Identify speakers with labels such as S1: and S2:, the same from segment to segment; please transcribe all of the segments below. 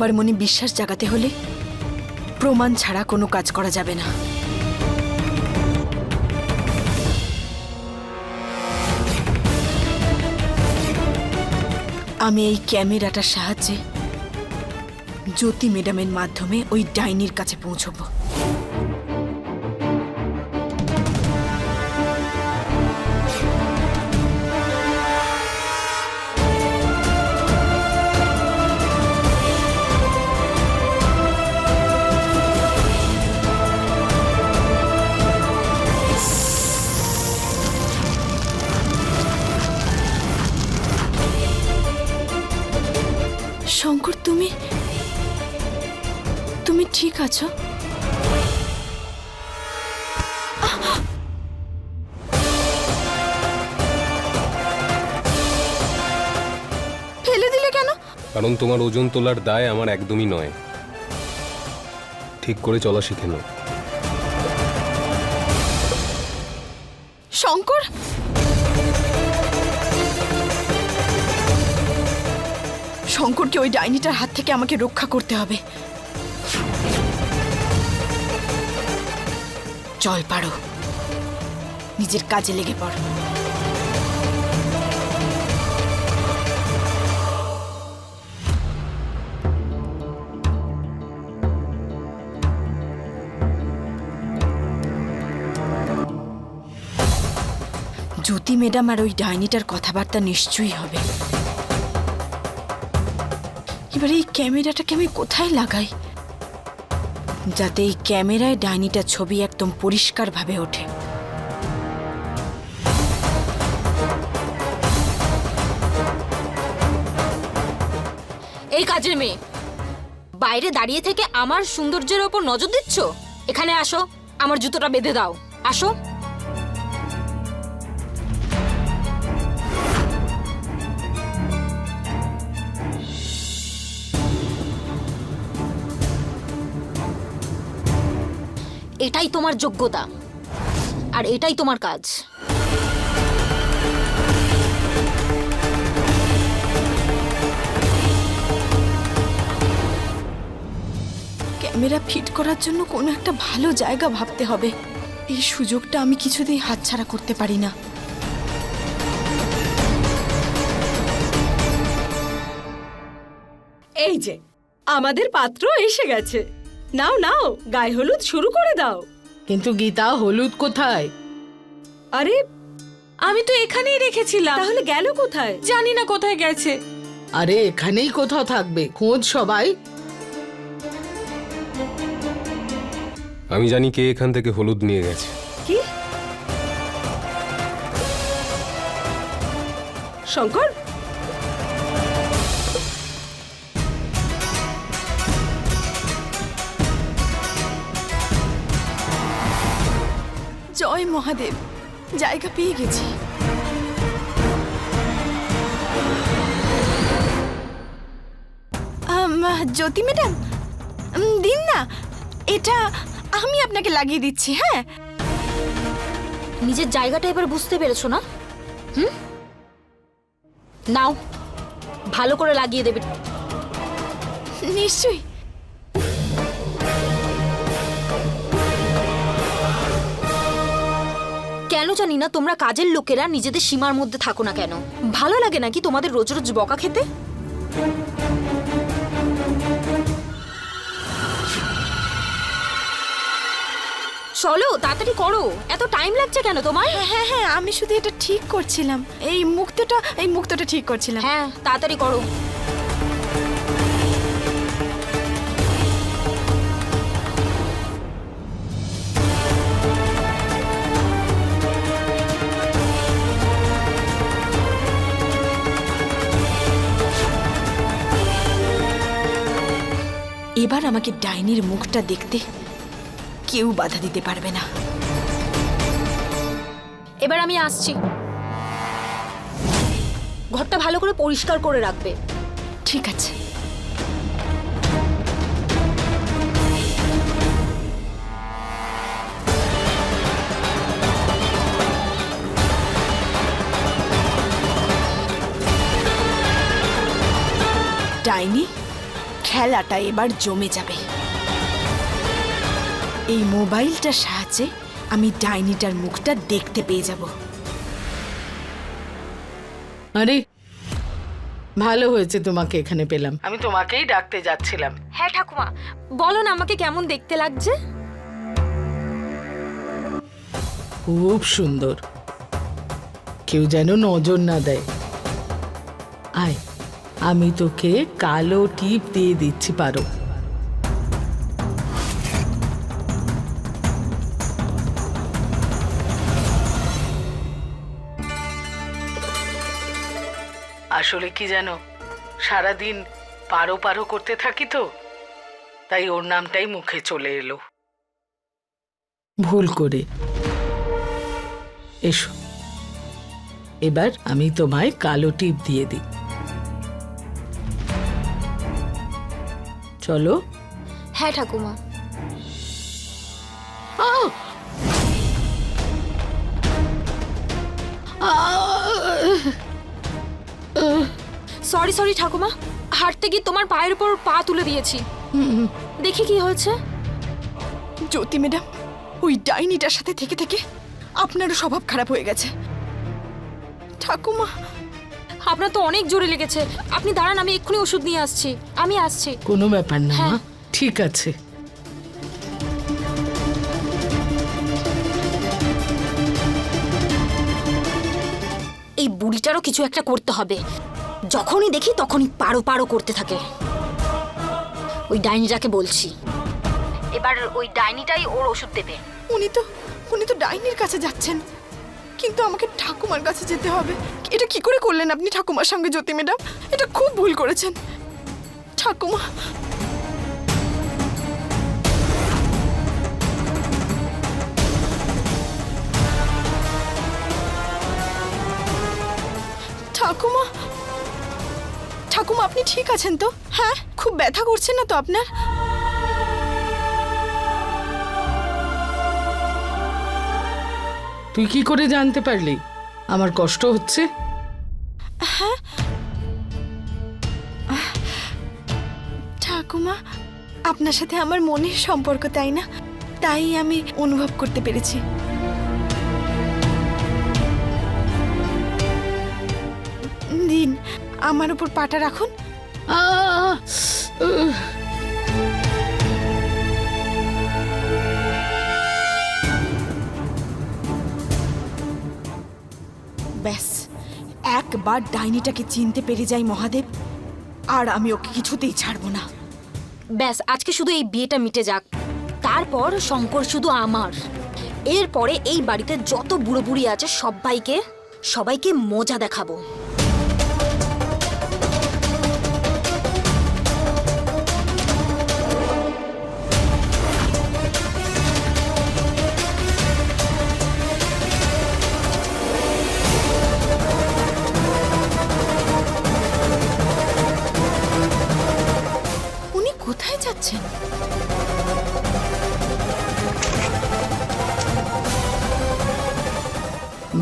S1: সবার মনে বিশ্বাস জাগাতে হলে প্রমাণ ছাড়া কোনো কাজ করা যাবে না। আমি এই ক্যামেরাটার সাহায্যে জ্যোতি ম্যাডামের মাধ্যমে ওই ডাইনির কাছে পৌঁছবো।
S2: তোমার ওজন তোলার দায় আমার একদমই নয়। ঠিক করে চলা শিখে নাও।
S1: শঙ্কর? শঙ্করকে ওই ডাইনিটার হাত থেকে আমাকে রক্ষা করতে হবে। চল পারো। নিজের কাজে লেগে পড়। জ্যোতি ম্যাডাম আর ওই ডাইনিটার কথাবার্তা নিশ্চয়ই হবে। এবার এই ক্যামেরাটাকে আমি কোথায় লাগাই? যাতে এই ক্যামেরায় ডাইনিটার ছবি একদম পরিষ্কারভাবে ওঠে।
S3: এই কাজের মেয়ে, বাইরে দাঁড়িয়ে থেকে আমার সৌন্দর্যের ওপর নজর দিচ্ছ? এখানে আসো, আমার জুতোটা বেঁধে দাও। আসো। এটাই তোমার যোগ্যতা। আর এটাই তোমার কাজ।
S1: ক্যামেরা ফিট করার জন্য কোনো একটা ভালো জায়গা ভাবতে হবে। এই সুযোগটা আমি কিছুতেই হাতছাড়া করতে পারি না।
S4: এই যে আমাদের পাত্র এসে গেছে। নাও নাও গায়ে হলুদ শুরু করে দাও।
S5: কিন্তু গীতা হলুদ কোথায়?
S4: আরে
S6: আমি তো এখানেই রেখেছিলাম।
S4: তাহলে গেল কোথায়?
S6: জানি না কোথায় গেছে।
S5: আরে এখানেই কোথাও থাকবে। খোঁজ সবাই।
S2: আমি জানি কে এখান থেকে হলুদ নিয়ে গেছে।
S4: কি? শঙ্কর
S1: মহাদেব জায়গা পেয়ে গেছি। জ্যোতি ম্যাডাম দিন না এটা আমি আপনাকে লাগিয়ে দিচ্ছি হ্যাঁ?
S3: নিজের জায়গাটা এবার বুঝতে পেরেছ না? হুম? নাও ভালো করে লাগিয়ে দেবে।
S1: নিশ্চয়ই।
S3: কেন জানি না তোমরা কাজের লোকেরা নিজেদের সীমার মধ্যে থাকো না কেন? ভালো লাগে নাকি তোমাদের রোজ রোজ বকা খেতে? চলো তাড়াতাড়ি করো। এত টাইম লাগছে কেন তোমার
S1: হ্যাঁ হ্যাঁ আমি শুধু এটা ঠিক করছিলাম। এই মুক্তটা এই মুক্তটা ঠিক করছিলাম।
S3: হ্যাঁ তাড়াতাড়ি করো।
S1: এবার আমাকে ডাইনির মুখটা দেখতে কেউ বাধা দিতে পারবে না।
S3: এবার আমি আসছি। ঘরটা ভালো করে পরিষ্কার করে রাখবে।
S1: ঠিক আছে। ডাইনি? খেলাটা এবার জমে যাবে। এই মোবাইলটার সাহায্যে আমি ডাইনিটার মুখটা দেখতে পেয়ে যাব।
S5: আরে ভালো হয়েছে তোমাকে এখানে পেলাম। আমি তোমাকেই ডাকতে যাচ্ছিলাম।
S3: হ্যাঁ ঠাকুমা বলো না আমাকে কেমন দেখতে লাগছে?
S5: খুব সুন্দর। কেউ যেন নজর না দেয়। আয়। আমি তোকে কালো টিপ দিয়ে দিচ্ছি, পারো। আসলে কি জানো, সারাদিন পারো পারো করতে থাকি তো, তাই ওর নামটাই মুখে চলে এলো। ভুল করে। এসো। এবার আমি তোমায় কালো টিপ দিয়ে দিই। চলো।
S3: হ্যাঁ ঠাকুমা! সরি সরি ঠাকুমা। হাঁটতে গিয়ে তোমার পায়ের উপর পা তুলে দিয়েছি। দেখি কি হয়েছে।
S1: জ্যোতি ম্যাডাম ওই ডাইনিটার সাথে থেকে থেকে আপনারও স্বভাব খারাপ হয়ে গেছে। ঠাকুমা
S3: আপনার তো অনেক জোরে লেগেছে। আপনি দাঁড়ান আমি এক্ষুনি ওষুধ নিয়ে আসছি। আমি আসছি।
S5: কোনো ব্যাপার না মা।
S3: হ্যাঁ।
S5: ঠিক আছে।
S3: এই বুড়িটারও কিছু একটা করতে হবে। যখনই দেখি তখনই পারো পারো করতে থাকে। ওই ডাইনিটাকে বলছি। এবার ওই ডাইনিটাই ওর ওষুধ দেবে।
S1: উনি তো উনি তো ডাইনির কাছে যাচ্ছেন। কিন্তু আমাকে ঠাকুমার কাছে যেতে হবে। এটা কি করে করলেন আপনি ঠাকুমার সঙ্গে জ্যোতি ম্যাডাম? এটা খুব ভুল করেছেন। ঠাকুমা। ঠাকুমা। ঠাকুমা, আপনি ঠিক আছেন তো? হ্যাঁ খুব ব্যথা করছে না তো আপনার?
S5: তুই কি করে জানতে পারলি? আমার কষ্ট হচ্ছে।
S1: ঠাকুমা আপনার সাথে আমার মনের সম্পর্ক তাই না? তাই আমি অনুভব করতে পেরেছি। দিন আমার উপর পাটা রাখুন।
S5: আহ!
S1: ব্যাস, একবার ডাইনিটাকে চিনতে পেরে যাই মহাদেব, আর আমি ওকে কিছুতেই ছাড়বো না।
S3: ব্যাস, আজকে শুধু এই বিয়েটা মিটে যাক। তারপর শঙ্কর শুধু আমার। এরপরে এই বাড়িতে যত বুড়ো বুড়ি আছে সবাইকে সবাইকে মজা দেখাবো।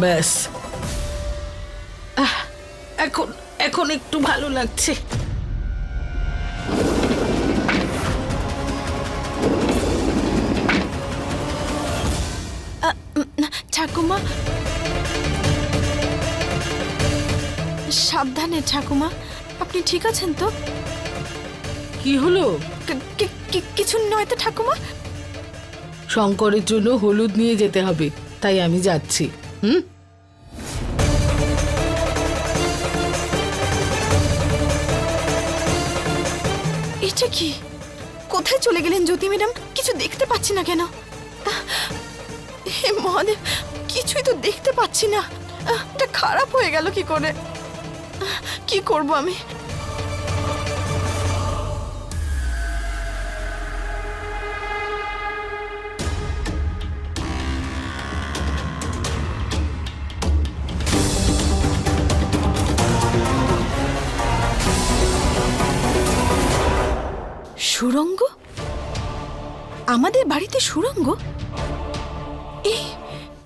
S5: ব্যাস। এখন এখন একটু ভালো লাগছে।
S1: ঠাকুমা। সাবধানে ঠাকুমা। আপনি ঠিক আছেন তো?
S5: কি হলো?
S1: কিছু নয় তো ঠাকুমা?
S5: শঙ্করের জন্য হলুদ নিয়ে যেতে হবে তাই আমি যাচ্ছি। হুম?
S1: এটা কি? কোথায় চলে গেলেন জ্যোতি ম্যাডাম? কিছু দেখতে পাচ্ছি না কেন? হে মহাদেব, কিছুই তো দেখতে পাচ্ছি না। এটা খারাপ হয়ে গেল কি করে? কি করব আমি? সুরঙ্গ? আমাদের বাড়িতে সুরঙ্গ? এই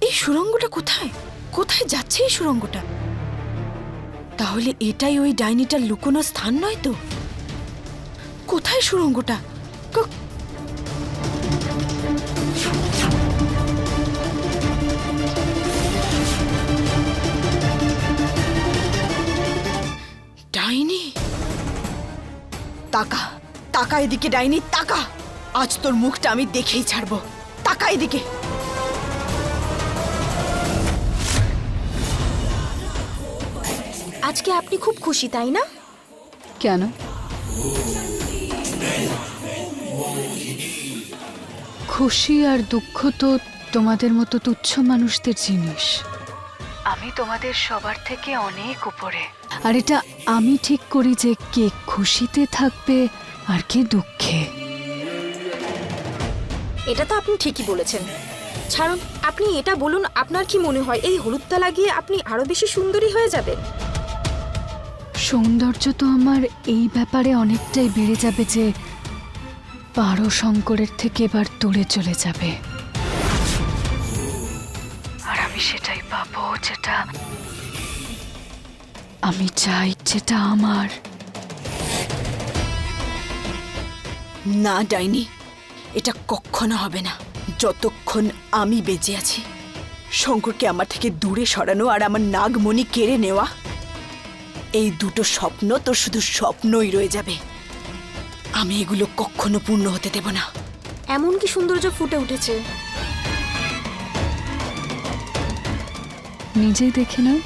S1: এই সুরঙ্গটা কোথায়? কোথায় যাচ্ছে এই সুরঙ্গটা? তাহলে এটাই ওই ডাইনিটার লুকোনো স্থান নয় তো? কোথায় সুরঙ্গটা? ডাইনি? তাকা। তাকা এদিকে ডাইনি তাকা। আজ তোর মুখটা আমি দেখেই ছাড়বো। তাকা এদিকে।
S3: আজকে আপনি খুব খুশি তাই না?
S7: কেন? খুশি আর দুঃখ তো তোমাদের মতো তুচ্ছ মানুষদের জিনিস।
S8: আমি তোমাদের সবার থেকে অনেক উপরে।
S7: আর এটা আমি ঠিক করি যে কে খুশিতে থাকবে আর কে দুঃখে।
S3: এটা তো আপনি ঠিকই বলেছেন। ছাড়ুন আপনি এটা বলুন আপনার কি মনে হয় এই হলুদটা লাগিয়ে আপনি আরও বেশি সুন্দরী হয়ে যাবেন?
S7: সৌন্দর্য তো আমার এই ব্যাপারে অনেকটাই বেড়ে যাবে যে পারো শঙ্করের থেকে এবার দূরে চলে যাবে।
S8: আর আমি সেটাই পাবো যেটা
S7: আমি চাই যেটা আমার।
S1: না ডাইনি। এটা কখনো হবে না। যতক্ষণ আমি বেঁচে আছি শঙ্করকে আমার থেকে দূরে সরানো আর আমার নাগমণি কেড়ে নেওয়া এই দুটো স্বপ্ন তোর শুধু স্বপ্নই রয়ে যাবে। আমি এগুলো কখনো পূর্ণ হতে দেব না।
S3: এমন কি সৌন্দর্য ফুটে উঠেছে?
S7: নিজেই দেখে নাও।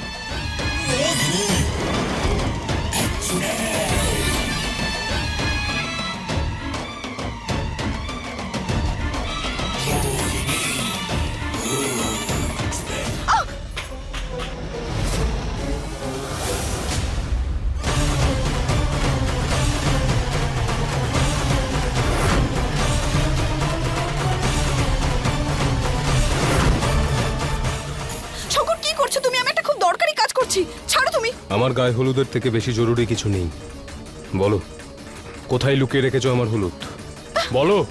S2: আমার গায়ে হলুদের থেকে বেশি জরুরি কিছু নেই। বলো কোথায় লুকিয়ে রেখেছো আমার হলুদ? বলো।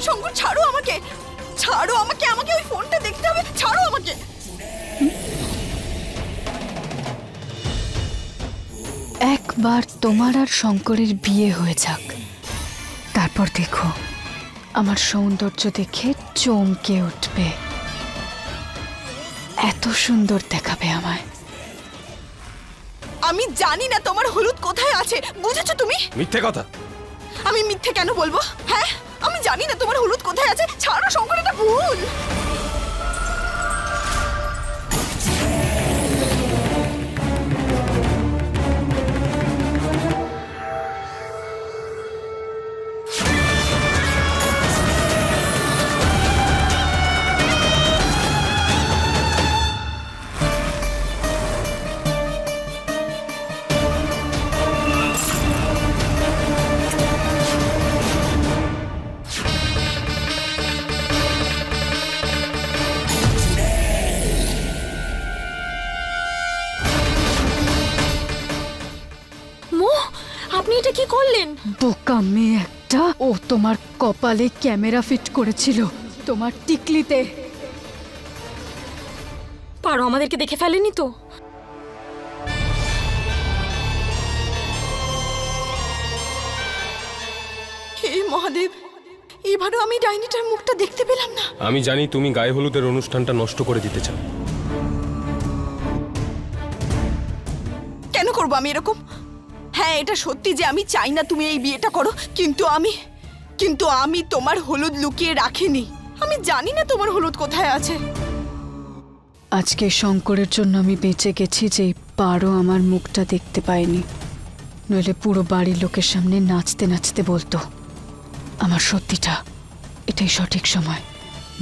S1: শঙ্কর ছাড়ো আমাকে। ছাড়ো আমাকে আমাকে ওই ফোনটা দেখতে হবে। ছাড়ো আমাকে।
S7: একবার তোমার আর শঙ্করের বিয়ে হয়ে যাক। তারপর দেখো আমার সৌন্দর্য দেখে চমকে উঠবে। এত সুন্দর দেখাবে আমায়।
S1: আমি জানি না তোমার হলুদ কোথায় আছে বুঝেছ তুমি?
S2: মিথ্যে কথা।
S1: আমি মিথ্যে কেন বলব? হ্যাঁ আমি জানি না তোমার হলুদ কোথায় আছে ছাড়ো শঙ্কর এটা ভুল!
S7: কপালে ক্যামেরা ফিট করেছিল তোমার টিকলিতে।
S3: পারো আমাদেরকে দেখে ফেলেনি তো?
S1: হে মহাদেব এবারও আমি ডাইনিটার মুখটা দেখতে পেলাম না।
S2: আমি জানি তুমি গায়ে হলুদের অনুষ্ঠানটা নষ্ট করে দিতে চাও।
S1: কেন করব আমি এরকম? হ্যাঁ এটা সত্যি যে আমি চাই না তুমি এই বিয়েটা করো কিন্তু আমি কিন্তু আমি তোমার হলুদ লুকিয়ে রাখিনি। আমি জানি না তোমার হলুদ কোথায় আছে।
S7: আজকে শঙ্করের জন্য আমি বেঁচে গেছি যে পারো আমার মুখটা দেখতে পায়নি নইলে পুরো বাড়ির লোকের সামনে নাচতে নাচতে বলতো। আমার সত্যিটা, এটাই সঠিক সময়।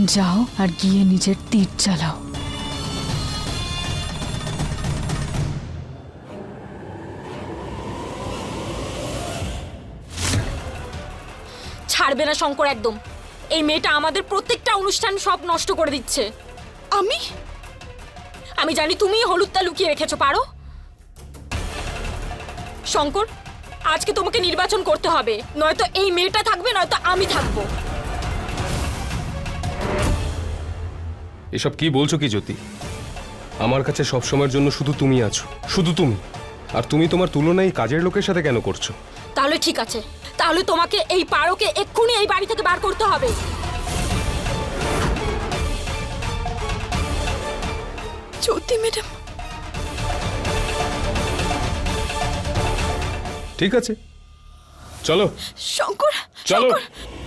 S7: যাও আর গিয়ে নিজের তীর চালাও।
S3: ছাড়বে না শঙ্কর একদম। এই মেয়েটা আমাদের প্রত্যেকটা অনুষ্ঠান সব নষ্ট করে দিচ্ছে।
S1: আমি?
S3: আমি জানি তুমি হলুদটা লুকিয়ে রেখেছো পারো? শঙ্কর আজকে তোমাকে নির্বাচন করতে হবে। নয়তো এই মেয়েটা থাকবে নয়তো আমি থাকব।
S2: এসব কি বলছো কি জ্যোতি? আমার কাছে সব সময়ের জন্য শুধু তুমি আছো। শুধু তুমি। আর তুমি তোমার তুলনায় এই কাজের লোকের সাথে কেন করছ?
S3: তাহলে ঠিক আছে। তাহলে তোমাকে এই পারোকে এক্ষুনি এই বাড়ি থেকে বার করতে হবে।
S1: জ্যোতি ম্যাডাম।
S2: ঠিক আছে। চলো।
S1: শঙ্কর
S2: চলো।
S1: শঙ্কর শঙ্কর।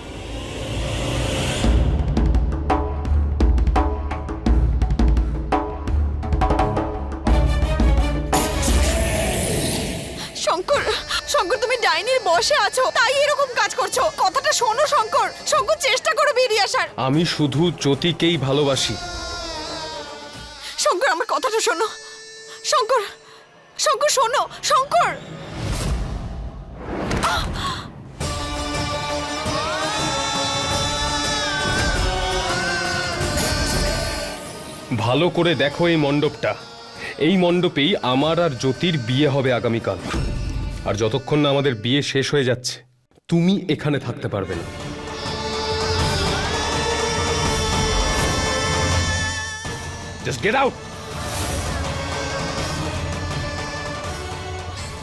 S1: বসে আছো তাই এরকম কাজ করছ। কথাটা শোনো শঙ্কর। শঙ্কর চেষ্টা করো বেরিয়ে আসার।
S2: আমি শুধু জ্যোতিকেই ভালোবাসি।
S1: শঙ্কর আমার কথাটা শোনো। শঙ্কর শঙ্কর শোনো। শঙ্কর!
S2: ভালো করে দেখো এই মণ্ডপটা। এই মণ্ডপেই আমার আর জ্যোতির বিয়ে হবে আগামীকাল। আর যতক্ষণ না আমাদের বিয়ে শেষ হয়ে যাচ্ছে তুমি এখানে থাকতে পারবে না। Just get out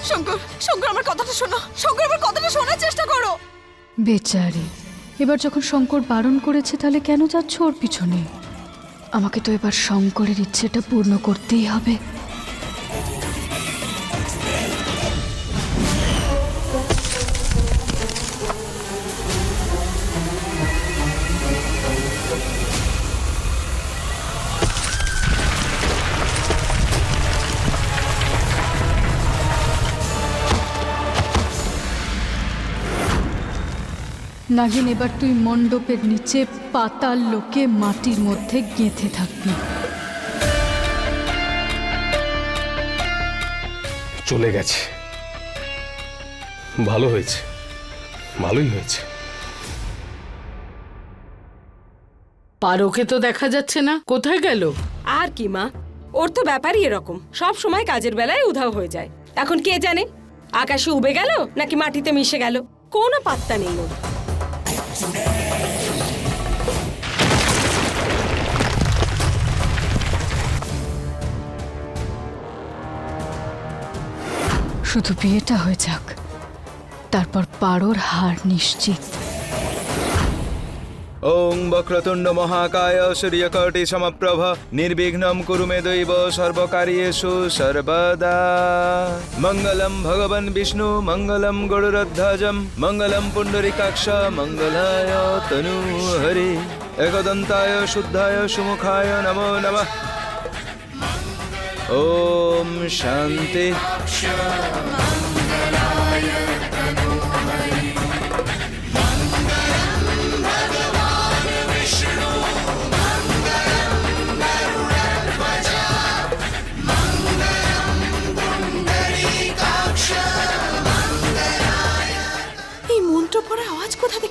S1: Shankar Shankar আমার কথাটা শোনো। শঙ্কর আমার কথাটা শোনার চেষ্টা করো।
S7: বেচারি এবার যখন শঙ্কর বারণ করেছে তাহলে কেন যাচ্ছ ওর পিছনে? আমাকে তো এবার শঙ্করের ইচ্ছেটা পূর্ণ করতেই হবে। নাগিন এবার তুই মণ্ডপের নিচে পাতাল লোকে মাটির মধ্যে গেঁথে থাকবি।
S2: চলে গেছে। ভালো হয়েছে। ভালোই হয়েছে।
S5: পারোকে তো দেখা যাচ্ছে না। কোথায় গেল?
S4: আর কি মা? ওর তো ব্যাপারই এরকম। সব সময় কাজের বেলায় উধাও হয়ে যায়। এখন কে জানে? আকাশে উবে গেল নাকি মাটিতে মিশে গেল? কোনো পাত্তা নেই ওর।
S7: শুধু বিয়েটা হয়ে যাক তারপর পারোর হার নিশ্চিত।
S9: ওং বক্রতুণ্ড মহাকায় সূর্যকটি সমপ্রভ, নির্বিঘ্নম কুরু মে দৈব সর্বকার্যেষু সর্বদা। মঙ্গলম ভগবন বিষ্ণু, মঙ্গলম গরুরধ্বজম, মঙ্গলম পুণ্ডরিকাক্ষ, মঙ্গলায় তনু হরি। একদন্তায় শুদ্ধায় সুমুখায় নমো নমঃ। ওম শান্তি।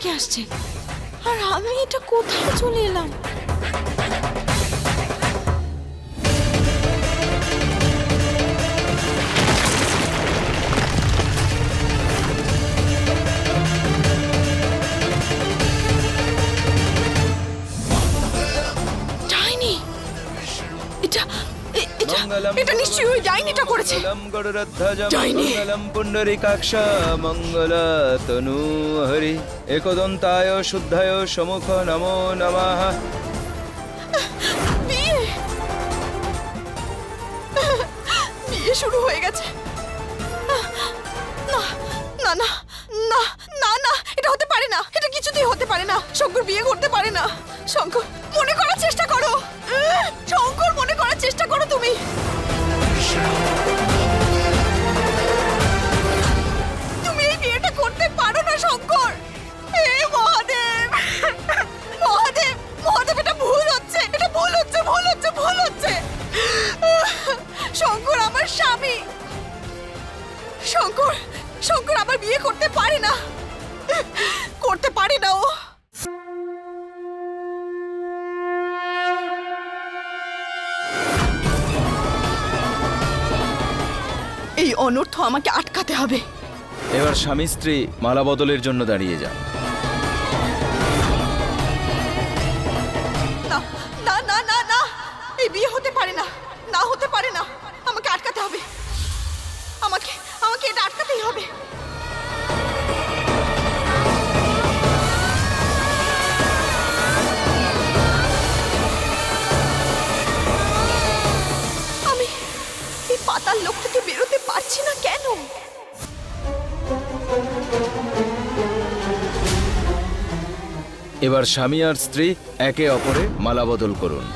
S1: থেকে আসছে। আর আমি এটা কোথায় চলে এলাম? ডাইনিটা করেছে ডাইনি।
S9: পুণ্ডরিকাক্ষ মঙ্গল তনু হরি একদন্তায় শুদ্ধায় সমুখ নমো নমঃ
S1: স্বামী
S9: স্ত্রী মালা বদলের জন্য দাঁড়িয়ে যান। এবার স্বামী আর স্ত্রী একে অপরে মালা বদল করুন।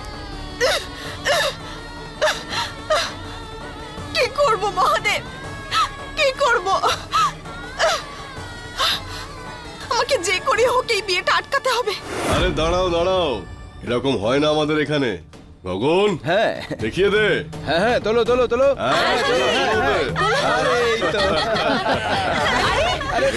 S1: কি করব মহাদেব? কি করব? আমাকে যে করি হোক এই বিয়েটা আটকাতে হবে।
S10: আরে দাঁড়াও দাঁড়াও। এরকম হয় না আমাদের এখানে। গগন
S9: হ্যাঁ।
S10: দেখিয়ে দে।
S9: হ্যাঁ হ্যাঁ তোলো তোলো তোলো।
S10: হ্যাঁ, হ্যাঁ, হ্যাঁ,
S9: আরে এই তো। আরে
S1: আরে